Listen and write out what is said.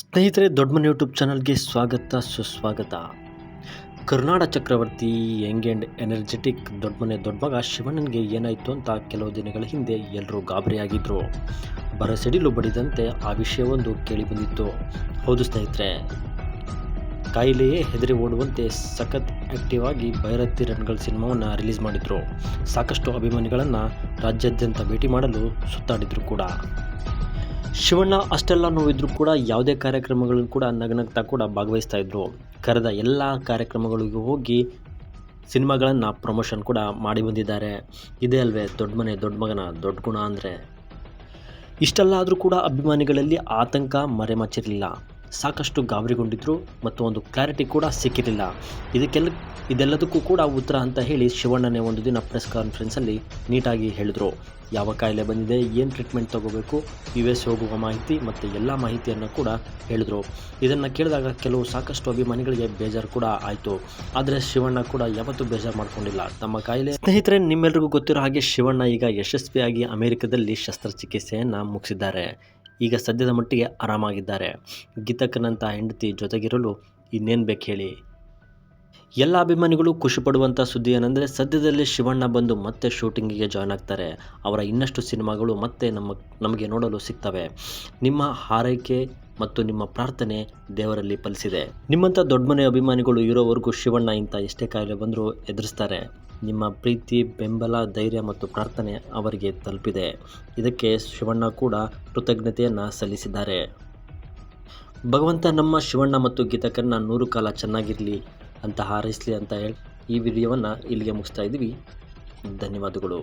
ಸ್ನೇಹಿತರೆ ದೊಡ್ಡ ಮನೆ ಯೂಟ್ಯೂಬ್ ಚಾನಲ್ಗೆ ಸ್ವಾಗತ, ಸುಸ್ವಾಗತ. Karnataka Chakravarthy young and energetic ದೊಡ್ಡ ಮನೆ ದೊಡ್ಡ ಮಗ ಶಿವಣ್ಣನಿಗೆ ಏನಾಯಿತು ಅಂತ ಕೆಲವು ದಿನಗಳ ಹಿಂದೆ ಎಲ್ಲರೂ ಗಾಬರಿಯಾಗಿದ್ದರು ಬರಸಿಡಿಲು ಬಡಿದಂತೆ ಆ ವಿಷಯವೊಂದು ಕೇಳಿಬಂದಿತ್ತು ಹೌದು ಸ್ನೇಹಿತರೆ, ಕಾಯಿಲೆಯೇ ಹೆದರಿ ಓಡುವಂತೆ ಸಖತ್ ಆ್ಯಕ್ಟಿವ್ ಆಗಿ ಭೈರತಿ ರನ್ಗಳ ಸಿನಿಮಾವನ್ನು ರಿಲೀಸ್ ಮಾಡಿದರು. ಸಾಕಷ್ಟು ಅಭಿಮಾನಿಗಳನ್ನು ರಾಜ್ಯಾದ್ಯಂತ ಭೇಟಿ ಮಾಡಲು ಸುತ್ತಾಡಿದರು ಕೂಡ. ಶಿವಣ್ಣ ಅಷ್ಟೆಲ್ಲ ನೋವಿದ್ರು ಕೂಡ ಯಾವುದೇ ಕಾರ್ಯಕ್ರಮಗಳನ್ನು ಕೂಡ ನಗನಗ್ತಾ ಕೂಡ ಭಾಗವಹಿಸ್ತಾ ಇದ್ರು. ಕರೆದ ಎಲ್ಲ ಕಾರ್ಯಕ್ರಮಗಳಿಗೂ ಹೋಗಿ ಸಿನಿಮಾಗಳನ್ನು ಪ್ರಮೋಷನ್ ಕೂಡ ಮಾಡಿ ಬಂದಿದ್ದಾರೆ. ಇದೇ ಅಲ್ವೇ, ದೊಡ್ಡ ಮನೆ, ದೊಡ್ಡ ಮಗನ, ದೊಡ್ಡ ಗುಣ ಅಂದರೆ. ಇಷ್ಟೆಲ್ಲ ಆದರೂ ಕೂಡ ಅಭಿಮಾನಿಗಳಲ್ಲಿ ಆತಂಕ ಮರೆಮಚ್ಚಿರಲಿಲ್ಲ ಸಾಕಷ್ಟು ಗಾಬರಿಗೊಂಡಿದ್ರು ಮತ್ತು ಒಂದು ಕ್ಲಾರಿಟಿ ಕೂಡ ಸಿಕ್ಕಿರಲಿಲ್ಲ. ಇದಕ್ಕೆಲ್ಲ ಇದೆಲ್ಲದಕ್ಕೂ ಕೂಡ ಉತ್ತರ ಅಂತ ಹೇಳಿ ಶಿವಣ್ಣನೇ ಒಂದು ದಿನ ಪ್ರೆಸ್ ಕಾನ್ಫರೆನ್ಸಲ್ಲಿ ನೀಟಾಗಿ ಹೇಳಿದರು. ಯಾವ ಕಾಯಿಲೆ ಬಂದಿದೆ, ಏನು ಟ್ರೀಟ್ಮೆಂಟ್ ತಗೋಬೇಕು ಯು ಎಸ್ ಹೋಗುವ ಮಾಹಿತಿ ಮತ್ತು ಎಲ್ಲ ಮಾಹಿತಿಯನ್ನು ಕೂಡ ಹೇಳಿದರು. ಇದನ್ನು ಕೇಳಿದಾಗ ಕೆಲವು ಸಾಕಷ್ಟು ಅಭಿಮಾನಿಗಳಿಗೆ ಬೇಜಾರು ಕೂಡ ಆಯಿತು. ಆದರೆ ಶಿವಣ್ಣ ಕೂಡ ಯಾವತ್ತೂ ಬೇಜಾರು ಮಾಡ್ಕೊಂಡಿಲ್ಲ. ತಮ್ಮ ಕಾಯಿಲೆ ಸ್ನೇಹಿತರೆ, ನಿಮ್ಮೆಲ್ರಿಗೂ ಗೊತ್ತಿರೋ ಹಾಗೆ ಶಿವಣ್ಣ ಈಗ ಯಶಸ್ವಿಯಾಗಿ ಅಮೆರಿಕದಲ್ಲಿ ಶಸ್ತ್ರಚಿಕಿತ್ಸೆಯನ್ನು ಮುಗಿಸಿದ್ದಾರೆ. ಈಗ ಸದ್ಯದ ಮಟ್ಟಿಗೆ ಆರಾಮಾಗಿದ್ದಾರೆ. ಗೀತಕ್ಕನಂಥ ಹೆಂಡತಿ ಜೊತೆಗಿರಲು ಇನ್ನೇನು ಬೇಕು ಹೇಳಿ? ಎಲ್ಲ ಅಭಿಮಾನಿಗಳು ಖುಷಿಪಡುವಂಥ ಸುದ್ದಿ ಏನಂದರೆ ಸದ್ಯದಲ್ಲೇ ಶಿವಣ್ಣ ಬಂದು ಮತ್ತೆ ಶೂಟಿಂಗಿಗೆ ಜಾಯ್ನ್ ಆಗ್ತಾರೆ. ಅವರ ಇನ್ನಷ್ಟು ಸಿನಿಮಾಗಳು ಮತ್ತೆ ನಮ್ಮ, ನಮಗೆ ನೋಡಲು ಸಿಗ್ತವೆ. ನಿಮ್ಮ ಹಾರೈಕೆ ಮತ್ತು ನಿಮ್ಮ ಪ್ರಾರ್ಥನೆ ದೇವರಲ್ಲಿ ಫಲಿಸಿದೆ. ನಿಮ್ಮಂಥ ದೊಡ್ಡ ಮನೆ ಅಭಿಮಾನಿಗಳು ಇರೋವರೆಗೂ ಶಿವಣ್ಣ ಇಂಥ ಎಷ್ಟೇ ಕಾಯಿಲೆ ಬಂದರೂ ಎದುರಿಸ್ತಾರೆ. ನಿಮ್ಮ ಪ್ರೀತಿ, ಬೆಂಬಲ, ಧೈರ್ಯ ಮತ್ತು ಪ್ರಾರ್ಥನೆ ಅವರಿಗೆ ತಲುಪಿದೆ. ಇದಕ್ಕೆ ಶಿವಣ್ಣ ಕೂಡ ಕೃತಜ್ಞತೆಯನ್ನು ಸಲ್ಲಿಸಿದ್ದಾರೆ. ಭಗವಂತ ನಮ್ಮ ಶಿವಣ್ಣ ಮತ್ತು ಗೀತಕನ್ನ ನೂರು ಕಾಲ ಚೆನ್ನಾಗಿರಲಿ ಅಂತ ಹಾರೈಸಲಿ ಅಂತ ಹೇಳಿ ಈ ವಿಡಿಯೋವನ್ನು ಇಲ್ಲಿಗೆ ಮುಗಿಸ್ತಾ ಇದ್ದೀವಿ. ಧನ್ಯವಾದಗಳು.